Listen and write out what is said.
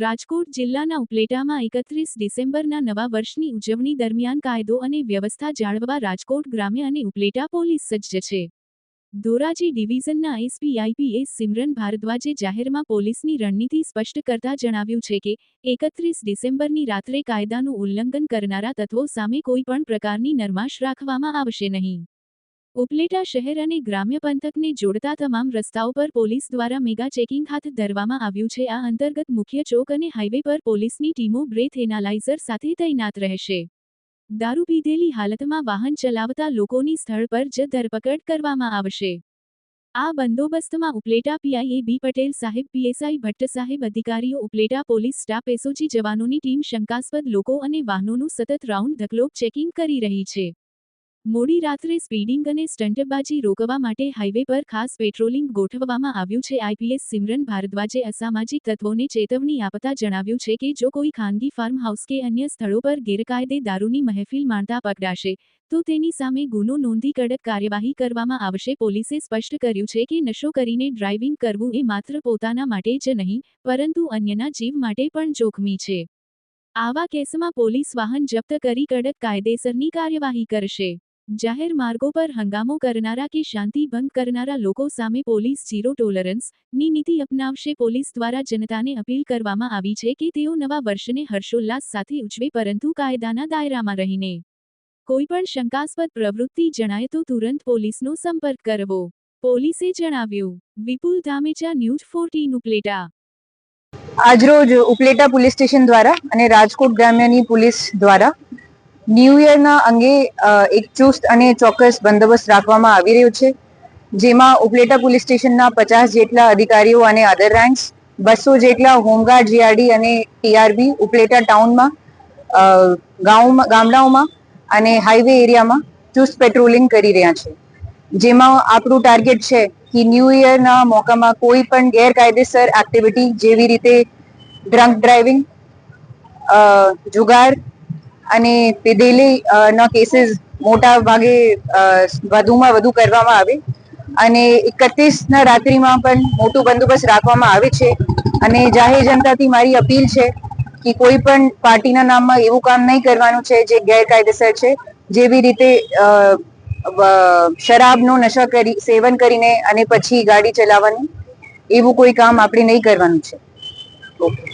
રાજકોટ જિલ્લાના ઉપલેટામાં એકત્રીસ ડિસેમ્બરના નવા વર્ષની ઉજવણી દરમિયાન કાયદો અને વ્યવસ્થા જાળવવા રાજકોટ ગ્રામ્ય અને ઉપલેટા પોલીસ સજ્જ છે. ધોરાજી ડિવિઝનના એસપી આઈપીએસ સિમરન ભારદ્વાજે જાહેરમાં પોલીસની રણનીતિ સ્પષ્ટ કરતા જણાવ્યું છે કે, એકત્રીસ ડિસેમ્બરની રાત્રે કાયદાનું ઉલ્લંઘન કરનારા તત્વો સામે કોઈ પણ પ્રકારની નરમાશ રાખવામાં આવશે નહીં. ઉપલેટા શહેર અને ગ્રામ્ય પંથકને જોડતા તમામ રસ્તાઓ પર પોલીસ દ્વારા મેગા ચેકિંગ હાથ ધરવામાં આવ્યું છે. આ અંતર્ગત મુખ્ય ચોક અને હાઈવે પર પોલીસની ટીમો બ્રેથ એનાલાઇઝર સાથે તૈનાત રહેશે. દારૂ પીધેલી હાલતમાં વાહન ચલાવતા લોકોની સ્થળ પર જ ધરપકડ કરવામાં આવશે. આ બંદોબસ્તમાં ઉપલેટા પીઆઈએ બી પટેલ સાહેબ, પીએસઆઈ ભટ્ટ સાહેબ, અધિકારીઓ, ઉપલેટા પોલીસ સ્ટાફ, એસઓજી જવાનોની ટીમ શંકાસ્પદ લોકો અને વાહનોનું સતત રાઉન્ડ ધકલોક ચેકિંગ કરી રહી છે. મોડી રાત્રે સ્પીડિંગ અને સ્ટંટબાજી રોકવા માટે હાઈવે પર ખાસ પેટ્રોલિંગ ગોઠવવામાં આવ્યું છે. આઈપીએસ સિમરન ભારદ્વાજે અસામાજિક તત્વોને ચેતવણી આપતા જણાવ્યું છે કે જો કોઈ ખાનગી ફાર્મ હાઉસ કે અન્ય સ્થળો પર ગેરકાયદે દારૂની મહેફિલ માણતા પકડાશે, તો તેની સામે ગુનો નોંધી કડક કાર્યવાહી કરવામાં આવશે. પોલીસે સ્પષ્ટ કર્યું છે કે નશો કરીને ડ્રાઇવિંગ કરવું એ માત્ર પોતાના માટે જ નહીં, પરંતુ અન્યના જીવ માટે પણ જોખમી છે. આવા કેસમાં પોલીસ વાહન જપ્ત કરી કડક કાયદેસરની કાર્યવાહી કરશે. જાહેર માર્ગો પર હંગામો કરનારા કે શાંતિ ભંગ કરનારા લોકો સામે પોલીસ ઝીરો ટોલરન્સની નીતિ અપનાવશે. પોલીસ દ્વારા જનતાને અપીલ કરવામાં આવી છે કે તેઓ નવા વર્ષને હર્ષોલ્લાસ સાથે ઉજવે પરંતુ કાયદાના દાયરામાં રહીને. કોઈપણ શંકાસ્પદ પ્રવૃત્તિ જણાય તો તુરંત પોલીસનો સંપર્ક કરવો. પોલીસે જણાવ્યું, વિપુલ ધામેચા ન્યૂઝ ફોર્ટીન ઉપલેટા. આજરોજ ઉપલેટા પોલીસ સ્ટેશન દ્વારા અને રાજકોટ ગ્રામ્યની પોલીસ દ્વારા ન્યૂ યરના અંગે એક ચુસ્ત અને ચોક્કસ બંદોબસ્ત રાખવામાં આવી રહ્યો છે, જેમાં ઉપલેટા પોલીસ સ્ટેશનના પચાસ જેટલા અધિકારીઓ અને અધર રેન્ક્સ બસો જેટલા હોમગાર્ડ જીઆરડી અને ટીઆરબી ઉપલેટા ટાઉનમાં ગામમાં ગામડાઓમાં અને હાઈવે એરિયામાં ચુસ્ત પેટ્રોલિંગ કરી રહ્યા છે. જેમાં આપણું ટાર્ગેટ છે કે ન્યૂ યરના મોકામાં કોઈ પણ ગેરકાયદેસર એક્ટિવિટી જેવી રીતે ડ્રંક ડ્રાઇવિંગ જુગાર અને અ, ના કેસીસ મોટા ભાગે વધુમાં વધુ કરવામાં આવે. અને એકત્રીસ ના રાત્રિમાં પણ મોટું બંદોબસ્ત રાખવામાં આવે છે. અને જાહેર જનતાથી મારી અપીલ છે કે કોઈ પણ પાર્ટીના નામમાં એવું કામ નહીં કરવાનું છે જે ગેરકાયદેસર છે. જેવી રીતે શરાબનો નશા કરી સેવન કરીને અને પછી ગાડી ચલાવવાનું એવું કોઈ કામ આપણે નહીં કરવાનું છે. ઓકે.